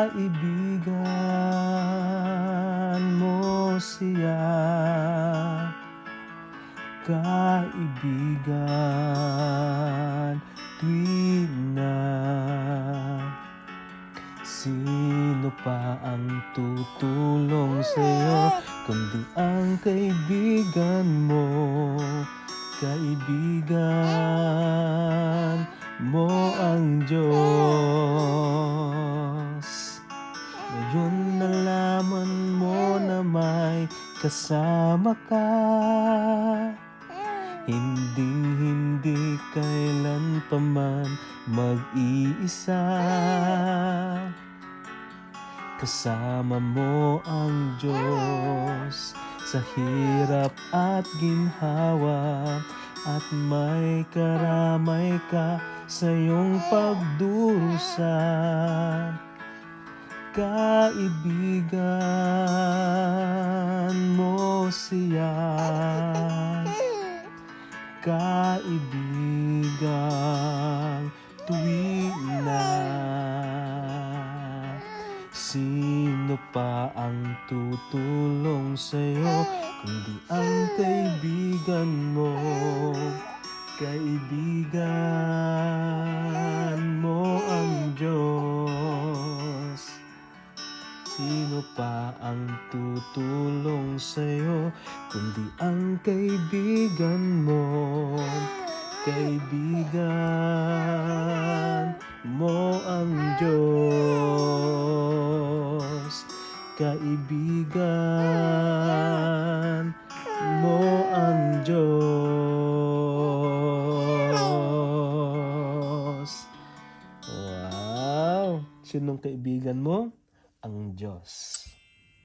Kaibigan mo siya. Kaibigan tuwing na. Sino pa ang tutulong sa'yo Kundi ang kaibigan mo? Kaibigan mo ang Diyos Ngayon nalaman mo na may kasama ka. Hindi, hindi kailan pa man mag-iisa. Kasama mo ang Diyos sa hirap at ginhawa At may karamay ka sa iyong pagdurusa Kaibigan mo siya. Kaibigan tuwing na Sino pa ang tutulong sa'yo Kundi ang kaibigan mo? Kaibigan pa ang tutulong sa'yo Kundi ang kaibigan mo Kaibigan mo ang Diyos Kaibigan mo ang Diyos Wow! Sinong kaibigan mo? Ang Diyos.